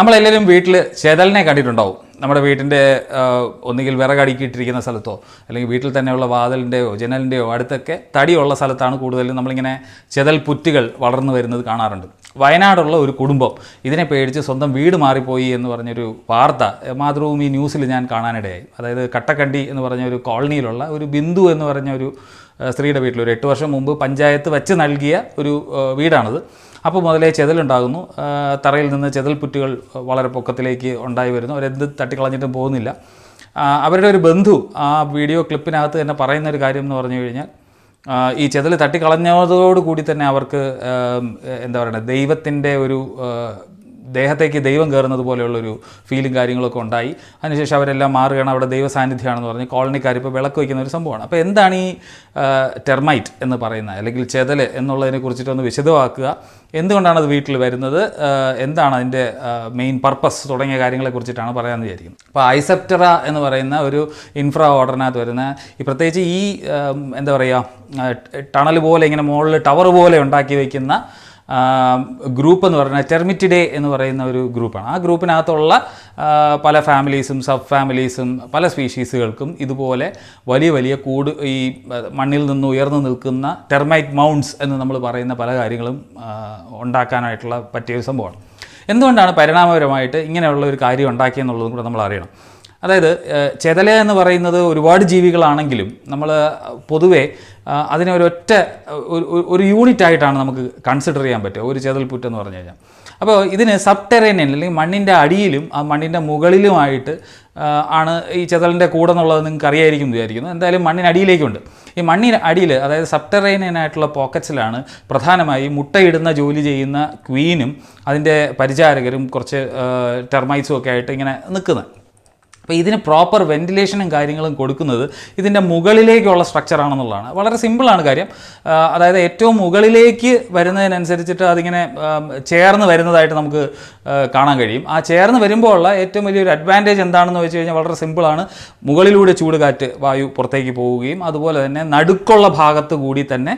നമ്മളെല്ലാവരും വീട്ടിൽ ചെതലിനെ കണ്ടിട്ടുണ്ടാവും. നമ്മുടെ വീട്ടിന്റെ ഒന്നുകിൽ വിറകടുക്കിയിട്ടിരിക്കുന്ന സ്ഥലത്തോ അല്ലെങ്കിൽ വീട്ടിൽ തന്നെയുള്ള വാതിലിന്റെയോ ജനലിന്റെയോ അടുത്തൊക്കെ തടിയുള്ള സ്ഥലത്താണ് കൂടുതലും നമ്മളിങ്ങനെ ചെതൽ പുറ്റുകൾ വളർന്നു വരുന്നത് കാണാറുണ്ട്. വയനാടുള്ള ഒരു കുടുംബം ഇതിനെ പേടിച്ച് സ്വന്തം വീട് മാറിപ്പോയി എന്ന് പറഞ്ഞൊരു വാർത്ത മാതൃഭൂമി ന്യൂസിൽ ഞാൻ കാണാനിടയായി. അതായത് കട്ടക്കണ്ടി എന്ന് പറഞ്ഞ ഒരു കോളനിയിലുള്ള ഒരു ബിന്ദു എന്ന് പറഞ്ഞ ഒരു സ്ത്രീയുടെ വീട്ടിൽ ഒരു എട്ട് വർഷം മുമ്പ് പഞ്ചായത്ത് വച്ച് നൽകിയ ഒരു വീടാണത്. അപ്പോൾ മുതലേ ചെതലുണ്ടാകുന്നു. തറയിൽ നിന്ന് ചെതൽ പുറ്റുകൾ വളരെ പൊക്കത്തിലേക്ക് ഉണ്ടായി വരുന്നു. അവരെന്ത് തട്ടിക്കളഞ്ഞിട്ടും പോകുന്നില്ല. അവരുടെ ഒരു ബന്ധു ആ വീഡിയോ ക്ലിപ്പിനകത്ത് തന്നെ പറയുന്ന ഒരു കാര്യം എന്ന് പറഞ്ഞു കഴിഞ്ഞാൽ ഈ ചെതൽ തട്ടിക്കളഞ്ഞതോടുകൂടി തന്നെ അവർക്ക് എന്താ പറയുക ദൈവത്തിന്റെ ഒരു ദേഹത്തേക്ക് ദൈവം കയറുന്നത് പോലെയുള്ളൊരു ഫീലും കാര്യങ്ങളൊക്കെ ഉണ്ടായി. അതിനുശേഷം അവരെല്ലാം മാറുകയാണ്. അവിടെ ദൈവ സാന്നിധ്യമാണെന്ന് പറഞ്ഞ് കോളനിക്കാർ ഇപ്പോൾ വിളക്ക് വയ്ക്കുന്ന ഒരു സംഭവമാണ്. അപ്പോൾ എന്താണ് ഈ ടെർമൈറ്റ് എന്ന് പറയുന്നത്? അല്ലെങ്കിൽ ചെതൽ എന്നുള്ളതിനെ കുറിച്ചിട്ടൊന്ന് വിശദമാക്കുക. എന്തുകൊണ്ടാണ് അത് വീട്ടിൽ വരുന്നത്? എന്താണ് അതിന്റെ മെയിൻ പർപ്പസ് തുടങ്ങിയ കാര്യങ്ങളെ കുറിച്ചിട്ടാണ് പറയാമെന്ന് വിചാരിക്കുന്നത്. അപ്പോൾ ഐസെപ്റ്ററ എന്ന് പറയുന്ന ഒരു ഇൻഫ്രാ ഓർഡറിനകത്ത് വരുന്ന ഈ പ്രത്യേകിച്ച് ഈ എന്താ പറയുക ടണൽ പോലെ ഇങ്ങനെ മുകളിൽ ടവർ പോലെ ഉണ്ടാക്കി വയ്ക്കുന്ന ഗ്രൂപ്പ് എന്ന് പറയുന്നത് ടെർമിറ്റിഡേ എന്ന് പറയുന്ന ഒരു ഗ്രൂപ്പാണ് ആ ഗ്രൂപ്പിനകത്തുള്ള പല ഫാമിലീസും സബ് ഫാമിലീസും പല സ്പീഷീസുകൾക്കും ഇതുപോലെ വലിയ വലിയ കൂട് ഈ മണ്ണിൽ നിന്ന് ഉയർന്നു നിൽക്കുന്ന ടെർമൈറ്റ് മൗണ്ട്സ് എന്ന് നമ്മൾ പറയുന്ന പല കാര്യങ്ങളും ഉണ്ടാക്കാനായിട്ടുള്ള പറ്റിയ ഒരു സംഭവമാണ്. എന്തുകൊണ്ടാണ് പരിണാമപരമായിട്ട് ഇങ്ങനെയുള്ള ഒരു കാര്യം ഉണ്ടാക്കിയെന്നുള്ളതും കൂടെ നമ്മൾ അറിയണം. അതായത് ചെതല എന്ന് പറയുന്നത് ഒരുപാട് ജീവികളാണെങ്കിലും നമ്മൾ പൊതുവേ അതിനെ ഒരൊറ്റ ഒരു- യൂണിറ്റ് ആയിട്ടാണ് നമുക്ക് കൺസിഡർ ചെയ്യാൻ പറ്റുക. ഒരു ചെതൽപുറ്റ് എന്ന് പറഞ്ഞു കഴിഞ്ഞാൽ. അപ്പോൾ ഇതിന് സബ്ടെറേനിയൻ അല്ലെങ്കിൽ മണ്ണിന്റെ അടിയിലും ആ മണ്ണിന്റെ മുകളിലുമായിട്ട് ആണ് ഈ ചെതലിന്റെ കൂടെ എന്നുള്ളത് നിങ്ങൾക്ക് അറിയായിരിക്കും വിചാരിക്കുന്നു. എന്തായാലും മണ്ണിനടിയിലേക്കുണ്ട് ഈ മണ്ണിന് അടിയിൽ അതായത് സബ്ടെറേനിയൻ ആയിട്ടുള്ള പോക്കറ്റ്സിലാണ് പ്രധാനമായി മുട്ടയിടുന്ന ജോലി ചെയ്യുന്ന ക്വീനും അതിന്റെ പരിചാരകരും കുറച്ച് ടെർമൈറ്റ്സും ഒക്കെ ആയിട്ട് ഇങ്ങനെ നിൽക്കുന്നത്. അപ്പോൾ ഇതിന് പ്രോപ്പർ വെന്റിലേഷനും കാര്യങ്ങളും കൊടുക്കുന്നത് ഇതിന്റെ മുകളിലേക്കുള്ള സ്ട്രക്ചറാണെന്നുള്ളതാണ് വളരെ സിമ്പിളാണ് കാര്യം. അതായത് ഏറ്റവും മുകളിലേക്ക് വരുന്നതിനനുസരിച്ചിട്ട് അതിങ്ങനെ ചേർന്ന് വരുന്നതായിട്ട് നമുക്ക് കാണാൻ കഴിയും. ആ ചേർന്ന് വരുമ്പോൾ ഉള്ള ഏറ്റവും വലിയൊരു അഡ്വാന്റേജ് എന്താണെന്ന് വെച്ച് കഴിഞ്ഞാൽ വളരെ സിമ്പിളാണ് മുകളിലൂടെ ചൂട് കാറ്റ് വായു പുറത്തേക്ക് പോവുകയും അതുപോലെ തന്നെ നടുക്കുള്ള ഭാഗത്ത് കൂടി തന്നെ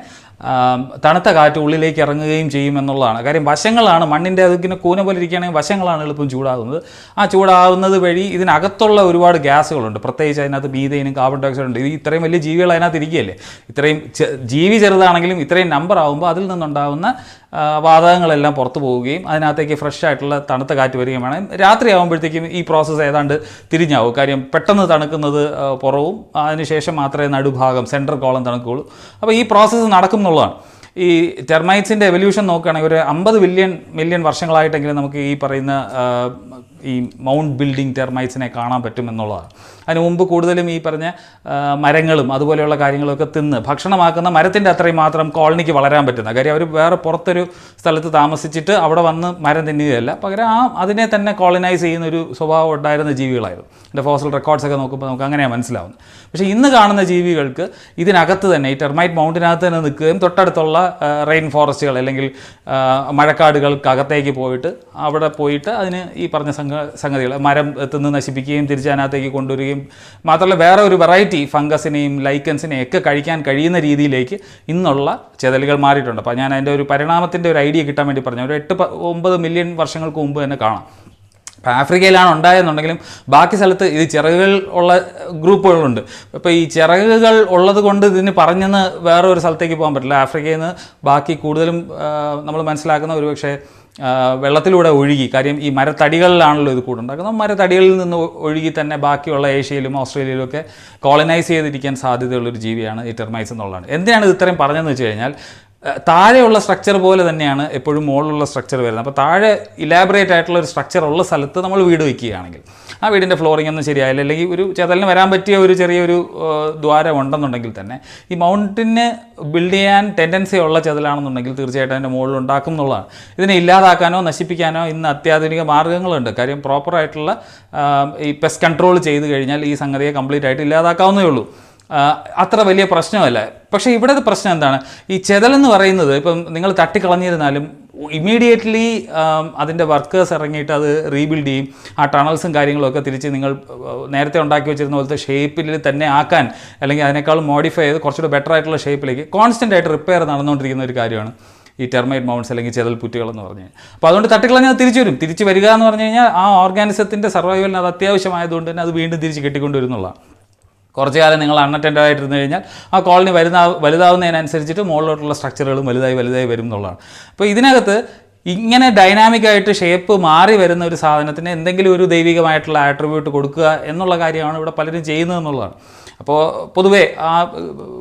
തണുത്ത കാറ്റ് ഉള്ളിലേക്ക് ഇറങ്ങുകയും ചെയ്യും എന്നുള്ളതാണ്. കാര്യം വശങ്ങളാണ് മണ്ണിന്റെ അതിങ്ങനെ കൂന പോലെ ഇരിക്കുകയാണെങ്കിൽ വശങ്ങളാണ് എളുപ്പം ചൂടാകുന്നത്. ആ ചൂടാകുന്നത് വഴി ഇതിനകത്തുള്ള ഒരുപാട് ഗ്യാസുകളുണ്ട്. പ്രത്യേകിച്ച് അതിനകത്ത് മീതേനും കാർബൺ ഡയോക്സൈഡ് ഉണ്ട്. ഇത് ഇത്രയും വലിയ ജീവികൾ അതിനകത്ത് ഇരിക്കുകയല്ലേ? ഇത്രയും ജീവി ചെറുതാണെങ്കിലും ഇത്രയും നമ്പർ ആകുമ്പോൾ അതിൽ നിന്നുണ്ടാകുന്ന വാതകങ്ങളെല്ലാം പുറത്തു പോവുകയും അതിനകത്തേക്ക് ഫ്രഷ് ആയിട്ടുള്ള തണുത്ത കാറ്റ് വരികയും വേണം. രാത്രി ആകുമ്പോഴത്തേക്കും ഈ പ്രോസസ്സ് ഏതാണ്ട് തിരിഞ്ഞാവും. കാര്യം പെട്ടെന്ന് തണുക്കുന്നത് പുറവും അതിനുശേഷം മാത്രമേ നടുഭാഗം സെൻട്രൽ കോളം തണുക്കുകയുള്ളൂ. അപ്പോൾ ഈ പ്രോസസ്സ് നടക്കും എന്നുള്ളതാണ്. ഈ ടെർമൈറ്റ്സിന്റെ എവല്യൂഷൻ നോക്കുകയാണെങ്കിൽ ഒരു അമ്പത് ബില്യൺ മില്യൺ വർഷങ്ങളായിട്ടെങ്കിലും നമുക്ക് ഈ പറയുന്ന ഈ മൗണ്ട് ബിൽഡിംഗ് ടെർമൈറ്റ്സിനെ കാണാൻ പറ്റും എന്നുള്ളതാണ്. അതിന് മുമ്പ് കൂടുതലും ഈ പറഞ്ഞ മരങ്ങളും അതുപോലെയുള്ള കാര്യങ്ങളൊക്കെ തിന്ന് ഭക്ഷണമാക്കുന്ന മരത്തിന്റെ അത്രയും മാത്രം കോളനിക്ക് വളരാൻ പറ്റുന്ന. കാര്യം അവർ വേറെ പുറത്തൊരു സ്ഥലത്ത് താമസിച്ചിട്ട് അവിടെ വന്ന് മരം തിന്നുകയല്ല. പകരം ആ അതിനെ തന്നെ കോളനൈസ് ചെയ്യുന്ന ഒരു സ്വഭാവം ഉണ്ടായിരുന്ന ജീവികളായിരുന്നു. എന്റെ ഫോസൽ റെക്കോർഡ്സ് ഒക്കെ നോക്കുമ്പോൾ നമുക്ക് അങ്ങനെയാണ് മനസ്സിലാവുന്നത്. പക്ഷേ ഇന്ന് കാണുന്ന ജീവികൾക്ക് ഇതിനകത്ത് തന്നെ ഈ ടെർമൈറ്റ് മൗണ്ടിനകത്ത് തന്നെ നിൽക്കുകയും തൊട്ടടുത്തുള്ള റെയിൻ ഫോറസ്റ്റുകൾ അല്ലെങ്കിൽ മഴക്കാടുകൾക്കകത്തേക്ക് പോയിട്ട് അവിടെ പോയിട്ട് അതിന് ഈ പറഞ്ഞ സംഘ സംഗതികൾ. മരം എത്തുന്ന നശിപ്പിക്കുകയും തിരിച്ച് അതിനകത്തേക്ക് കൊണ്ടുവരികയും മാത്രമല്ല വേറെ ഒരു വെറൈറ്റി ഫംഗസിനെയും ലൈക്കൻസിനെയും ഒക്കെ കഴിക്കാൻ കഴിയുന്ന രീതിയിലേക്ക് ഇന്നുള്ള ചെതലുകൾ മാറിയിട്ടുണ്ട്. അപ്പോൾ ഞാൻ അതിന്റെ ഒരു പരിണാമത്തിന്റെ ഒരു ഐഡിയ കിട്ടാൻ വേണ്ടി പറഞ്ഞു. ഒരു എട്ട് ഒമ്പത് മില്യൺ വർഷങ്ങൾക്ക് മുമ്പ് തന്നെ കാണാം. ഇപ്പോൾ ആഫ്രിക്കയിലാണ് ഉണ്ടായെന്നുണ്ടെങ്കിലും ബാക്കി സ്ഥലത്ത് ഇത് ചിറകുകൾ ഉള്ള ഗ്രൂപ്പുകളുണ്ട്. ഇപ്പോൾ ഈ ചിറകുകൾ ഉള്ളത് കൊണ്ട് ഇതിന് പറഞ്ഞെന്ന് വേറെ ഒരു സ്ഥലത്തേക്ക് പോകാൻ പറ്റില്ല. ആഫ്രിക്കയിൽ നിന്ന് ബാക്കി കൂടുതലും നമ്മൾ മനസ്സിലാക്കുന്ന ഒരു പക്ഷേ വെള്ളത്തിലൂടെ ഒഴുകി. കാര്യം ഈ മരത്തടികളിലാണല്ലോ ഇത് കൂടുണ്ടാക്കുന്നത് മരത്തടികളിൽ നിന്ന് ഒഴുകി തന്നെ ബാക്കിയുള്ള ഏഷ്യയിലും ഓസ്ട്രേലിയയിലും ഒക്കെ കോളനൈസ് ചെയ്തിരിക്കാൻ സാധ്യതയുള്ളൊരു ജീവിയാണ് ഈ ടെർമൈസ് എന്നുള്ളതാണ്. എന്തിനാണ് ഇത് ഇത്രയും പറഞ്ഞതെന്ന് വെച്ച് കഴിഞ്ഞാൽ താഴെയുള്ള സ്ട്രക്ചർ പോലെ തന്നെയാണ് എപ്പോഴും മുകളിലുള്ള സ്ട്രക്ചർ വരുന്നത്. അപ്പോൾ താഴെ ഇലാബറേറ്റ് ആയിട്ടുള്ള ഒരു സ്ട്രക്ചർ ഉള്ള സ്ഥലത്ത് നമ്മൾ വീട് വയ്ക്കുകയാണെങ്കിൽ ആ വീടിന്റെ ഫ്ലോറിംഗ് ഒന്നും ശരിയായില്ല. അല്ലെങ്കിൽ ഒരു ചെതലിന് വരാൻ പറ്റിയ ഒരു ചെറിയൊരു ദ്വാരം ഉണ്ടെന്നുണ്ടെങ്കിൽ തന്നെ ഈ മൗണ്ടിന് ബിൽഡ് ചെയ്യാൻ ടെൻഡൻസി ഉള്ള ചെതലാണെന്നുണ്ടെങ്കിൽ തീർച്ചയായിട്ടും അതിന്റെ മുകളിൽ ഉണ്ടാക്കും എന്നുള്ളതാണ്. ഇതിനെ ഇല്ലാതാക്കാനോ നശിപ്പിക്കാനോ ഇന്ന് അത്യാധുനിക മാർഗങ്ങളുണ്ട് കാര്യം പ്രോപ്പറായിട്ടുള്ള ഈ പെസ്റ്റ് കൺട്രോൾ ചെയ്ത് കഴിഞ്ഞാൽ ഈ സംഗതിയെ കംപ്ലീറ്റ് ആയിട്ട് ഇല്ലാതാക്കാവുന്നേ ഉള്ളൂ. അത്ര വലിയ പ്രശ്നമല്ല. പക്ഷേ ഇവിടുത്തെ പ്രശ്നം എന്താണ്? ഈ ചെതലെന്ന് പറയുന്നത് ഇപ്പം നിങ്ങൾ തട്ടിക്കളഞ്ഞിരുന്നാലും ഇമ്മീഡിയറ്റ്ലി അതിന്റെ വർക്കേഴ്സ് ഇറങ്ങിയിട്ട് അത് റീബിൽഡ് ചെയ്യും. ആ ടണൽസും കാര്യങ്ങളൊക്കെ തിരിച്ച് നിങ്ങൾ നേരത്തെ ഉണ്ടാക്കി വെച്ചിരുന്ന പോലത്തെ ഷേപ്പിൽ തന്നെ ആക്കാൻ അല്ലെങ്കിൽ അതിനേക്കാൾ മോഡിഫൈ ചെയ്ത് കുറച്ചുകൂടെ ബെറ്റർ ആയിട്ടുള്ള ഷേപ്പിലേക്ക് കോൺസ്റ്റന്റ് ആയിട്ട് റിപ്പയർ നടന്നുകൊണ്ടിരിക്കുന്ന ഒരു കാര്യമാണ് ഈ ടെർമൈറ്റ് മൗണ്ട്സ് അല്ലെങ്കിൽ ചെതൽ പുറ്റുകൾ എന്ന് പറഞ്ഞു കഴിഞ്ഞാൽ. അപ്പോൾ അതുകൊണ്ട് തട്ടിക്കളഞ്ഞാൽ തിരിച്ചു വരും. തിരിച്ചു വരിക എന്ന് പറഞ്ഞു കഴിഞ്ഞാൽ ആ ഓർഗാനിസത്തിന്റെ സർവൈവലിന് അത് അത്യാവശ്യമായതുകൊണ്ട് തന്നെ അത് വീണ്ടും തിരിച്ച് കെട്ടിക്കൊണ്ടുവരുന്നുള്ളതാണ് കുറച്ച് കാലം നിങ്ങൾ അൺഅറ്റൻഡ് ആയിട്ടിരുന്നു കഴിഞ്ഞാൽ ആ കോളനി വരുന്ന വലുതാവുന്നതിനനുസരിച്ചിട്ട് മുകളിലോട്ടുള്ള സ്ട്രക്ചറുകളും വലുതായി വലുതായി വരും എന്നുള്ളതാണ്. അപ്പോൾ ഇതിനകത്ത് ഇങ്ങനെ ഡൈനാമിക് ആയിട്ട് ഷേപ്പ് മാറി വരുന്ന ഒരു സാധനത്തിന് എന്തെങ്കിലും ഒരു ദൈവികമായിട്ടുള്ള ആട്രിബ്യൂട്ട് കൊടുക്കുക എന്നുള്ള കാര്യമാണ് ഇവിടെ പലരും ചെയ്യുന്നത് എന്നുള്ളതാണ്. അപ്പോൾ പൊതുവേ ആ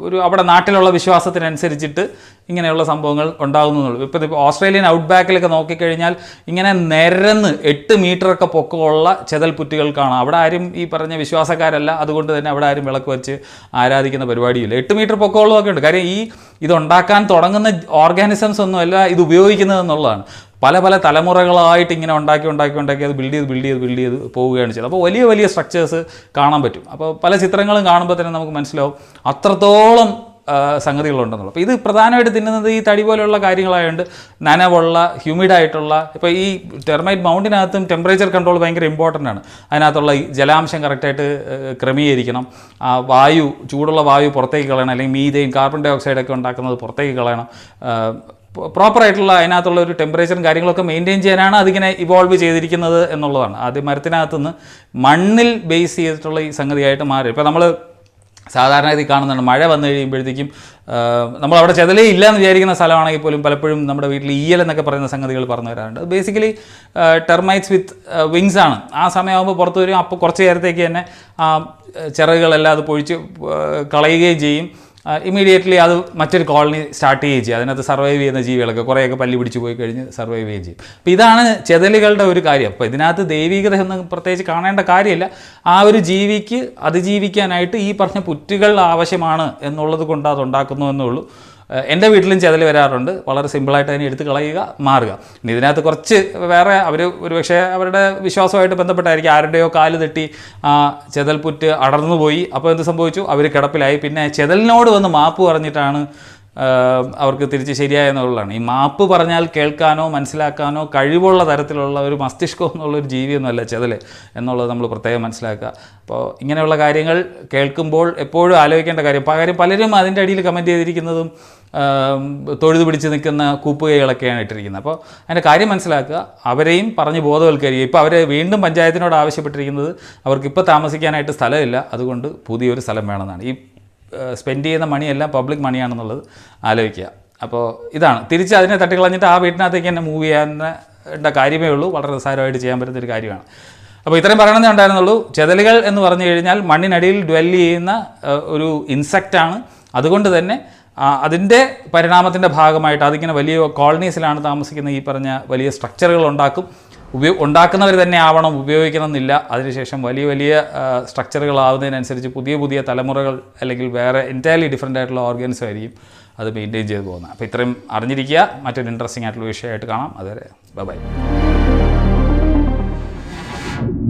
ഒരു അവിടെ നാട്ടിലുള്ള വിശ്വാസത്തിനനുസരിച്ചിട്ട് ഇങ്ങനെയുള്ള സംഭവങ്ങൾ ഉണ്ടാകുന്നുള്ളൂ. ഇപ്പോൾ ഇപ്പോൾ ഓസ്ട്രേലിയൻ ഔട്ട് ബാക്കിലൊക്കെ നോക്കിക്കഴിഞ്ഞാൽ ഇങ്ങനെ നിരന്ന് എട്ട് മീറ്ററൊക്കെ പൊക്കമുള്ള ചെതൽ പുറ്റുകൾ കാണാം അവിടെ ആരും ഈ പറഞ്ഞ വിശ്വാസക്കാരല്ല. അതുകൊണ്ട് തന്നെ അവിടെ ആരും വിളക്ക് വെച്ച് ആരാധിക്കുന്ന പരിപാടിയില്ല. എട്ട് മീറ്റർ പൊക്കമുള്ളതൊക്കെ ഉണ്ട്. കാര്യം ഈ ഇതുണ്ടാക്കാൻ തുടങ്ങുന്ന ഓർഗാനിസംസ് ഒന്നുമല്ല ഇത് ഉപയോഗിക്കുന്നത് എന്നുള്ളതാണ് പല പല തലമുറകളായിട്ട് ഇങ്ങനെ ഉണ്ടാക്കി ഉണ്ടാക്കി ഉണ്ടാക്കി അത് ബിൽഡ് ചെയ്ത് ബിൽഡ് ചെയ്ത് ബിൽഡ് ചെയ്ത് പോവുകയാണ് ചെയ്തത് അപ്പോൾ വലിയ വലിയ സ്ട്രക്ചേഴ്സ് കാണാൻ പറ്റും. അപ്പോൾ പല ചിത്രങ്ങളും കാണുമ്പോൾ തന്നെ നമുക്ക് മനസ്സിലാവും അത്രത്തോളം സംഗതികളുണ്ടെന്നുള്ളത്. അപ്പോൾ ഇത് പ്രധാനമായിട്ട് തിന്നുന്നത് ഈ തടി പോലെയുള്ള കാര്യങ്ങളായതുകൊണ്ട് നനവുള്ള ഹ്യൂമിഡ് ആയിട്ടുള്ള ഇപ്പോൾ ഈ ടെർമൈറ്റ് മൗണ്ടിനകത്തും ടെമ്പറേച്ചർ കൺട്രോൾ ഭയങ്കര ഇമ്പോർട്ടന്റ് ആണ്. അതിനകത്തുള്ള ജലാംശം കറക്റ്റായിട്ട് ക്രമീകരിക്കണം. വായു ചൂടുള്ള വായു പുറത്തേക്ക് കളയണം. അല്ലെങ്കിൽ മീതയും കാർബൺ ഡൈ ഓക്സൈഡ് ഒക്കെ ഉണ്ടാക്കുന്നത് പുറത്തേക്ക് കളയണം. പ്രോപ്പറായിട്ടുള്ള അതിനകത്തുള്ള ഒരു ടെമ്പറേച്ചറും കാര്യങ്ങളൊക്കെ മെയിന്റെയിൻ ചെയ്യാനാണ് അതിങ്ങനെ ഇവോൾവ് ചെയ്തിരിക്കുന്നത് എന്നുള്ളതാണ്. ആദ്യം മരത്തിനകത്തുനിന്ന് മണ്ണിൽ ബേസ് ചെയ്തിട്ടുള്ള ഈ സംഗതിയായിട്ട് മാറി. ഇപ്പോൾ നമ്മൾ സാധാരണ ഇതിൽ കാണുന്നുണ്ട് മഴ വന്നു കഴിയുമ്പോഴത്തേക്കും നമ്മൾ അവിടെ ചെതലേ ഇല്ല എന്ന് വിചാരിക്കുന്ന സ്ഥലമാണെങ്കിൽ പോലും പലപ്പോഴും നമ്മുടെ വീട്ടിൽ ഈയൽ എന്നൊക്കെ പറയുന്ന സംഗതികൾ പറഞ്ഞു വരാറുണ്ട്. ബേസിക്കലി ടെർമൈറ്റ്സ് വിത്ത് വിങ്സ് ആണ്. ആ സമയമാകുമ്പോൾ പുറത്ത് വരും അപ്പോൾ കുറച്ച് നേരത്തേക്ക് തന്നെ ആ ചിറകുകളെല്ലാം അത് പൊഴിച്ച് കളയുകയും ചെയ്യും. ഇമീഡിയറ്റ്ലി അത് മറ്റൊരു കോളനി സ്റ്റാർട്ട് ചെയ്യുകയും ചെയ്യും. അതിനകത്ത് സർവൈവ് ചെയ്യുന്ന ജീവികളൊക്കെ കുറേയൊക്കെ പല്ലി പിടിച്ച് പോയി കഴിഞ്ഞ് സർവൈവ് ചെയ്യുകയും ചെയ്യും. അപ്പോൾ ഇതാണ് ചെതലുകളുടെ ഒരു കാര്യം. അപ്പോൾ ഇതിനകത്ത് ദൈവികത എന്ന് പ്രത്യേകിച്ച് കാണേണ്ട കാര്യമില്ല. ആ ഒരു ജീവിക്ക് അതിജീവിക്കാനായിട്ട് ഈ പറഞ്ഞ പുറ്റുകൾ ആവശ്യമാണ് എന്നുള്ളത് കൊണ്ട് അത് ഉണ്ടാക്കുന്നു എന്നേ ഉള്ളൂ. എന്റെ വീട്ടിലും ചെതൽ വരാറുണ്ട്. വളരെ സിമ്പിളായിട്ട് അതിനെ എടുത്ത് കളയുക മാറുക. ഇനി ഇതിനകത്ത് കുറച്ച് വേറെ അവർ ഒരുപക്ഷെ അവരുടെ വിശ്വാസമായിട്ട് ബന്ധപ്പെട്ടായിരിക്കും. ആരുടെയോ കാൽ തെട്ടി ആ ചെതൽപുറ്റ് അടർന്നു പോയി അപ്പോൾ എന്ത് സംഭവിച്ചു? അവർ കിടപ്പിലായി. പിന്നെ ചെതലിനോട് വന്ന് മാപ്പ് പറഞ്ഞിട്ടാണ് അവർക്ക് തിരിച്ച് ശരിയായ എന്നുള്ളതാണ്. ഈ മാപ്പ് പറഞ്ഞാൽ കേൾക്കാനോ മനസ്സിലാക്കാനോ കഴിവുള്ള തരത്തിലുള്ള ഒരു മസ്തിഷ്കം എന്നുള്ളൊരു ജീവിയൊന്നുമല്ല ചെതൽ എന്നുള്ളത് നമ്മൾ പ്രത്യേകം മനസ്സിലാക്കുക. അപ്പോൾ ഇങ്ങനെയുള്ള കാര്യങ്ങൾ കേൾക്കുമ്പോൾ എപ്പോഴും ആലോചിക്കേണ്ട കാര്യം പകരം പലരും അതിന്റെ അടിയിൽ കമന്റ് ചെയ്തിരിക്കുന്നതും തൊഴുതു പിടിച്ച് നിൽക്കുന്ന കൂപ്പുകൈകളൊക്കെയാണ് ഇട്ടിരിക്കുന്നത്. അപ്പോൾ അതിന്റെ കാര്യം മനസ്സിലാക്കുക. അവരെയും പറഞ്ഞ് ബോധവൽക്കരിക്കുക. ഇപ്പോൾ അവരെ വീണ്ടും പഞ്ചായത്തിനോട് ആവശ്യപ്പെട്ടിരിക്കുന്നത് അവർക്ക് ഇപ്പോൾ താമസിക്കാനായിട്ട് സ്ഥലമില്ല. അതുകൊണ്ട് പുതിയൊരു സ്ഥലം വേണമെന്നാണ്. ഈ സ്പെൻഡ് ചെയ്യുന്ന മണിയെല്ലാം പബ്ലിക് മണിയാണെന്നുള്ളത് ആലോചിക്കുക. അപ്പോൾ ഇതാണ്. തിരിച്ച് അതിനെ തട്ടിക്കളഞ്ഞിട്ട് ആ വീട്ടിനകത്തേക്ക് തന്നെ മൂവ് ചെയ്യാൻ കാര്യമേ ഉള്ളൂ. വളരെ നിസ്സാരമായിട്ട് ചെയ്യാൻ പറ്റുന്ന ഒരു കാര്യമാണ്. അപ്പോൾ ഇത്രയും പറയണമെന്നേ ഉണ്ടായിരുന്നുള്ളൂ. ചെതലുകൾ എന്ന് പറഞ്ഞു കഴിഞ്ഞാൽ മണ്ണിനടിയിൽ ഡ്വെല്ല് ചെയ്യുന്ന ഒരു ഇൻസെക്റ്റാണ് അതുകൊണ്ട് തന്നെ അതിന്റെ പരിണാമത്തിന്റെ ഭാഗമായിട്ട് അതിങ്ങനെ വലിയ കോളനീസിലാണ് താമസിക്കുന്ന ഈ പറഞ്ഞ വലിയ സ്ട്രക്ചറുകൾ ഉണ്ടാക്കും. ഉപയോ ഉണ്ടാക്കുന്നവർ തന്നെ ആവണം ഉപയോഗിക്കണം എന്നില്ല അതിനുശേഷം വലിയ വലിയ സ്ട്രക്ചറുകളാവുന്നതിനനുസരിച്ച് പുതിയ പുതിയ തലമുറകൾ അല്ലെങ്കിൽ വേറെ എന്റയർലി ഡിഫറെന്റ് ആയിട്ടുള്ള ഓർഗൻസ് ആയിരിക്കും അത് മെയിന്റെയിൻ ചെയ്ത് പോകുന്നത്. അപ്പോൾ ഇത്രയും അറിഞ്ഞിരിക്കുക. മറ്റൊരു ഇൻട്രസ്റ്റിംഗ് ആയിട്ടുള്ള വിഷയമായിട്ട് കാണാം. അതുവരെ ബൈ ബൈ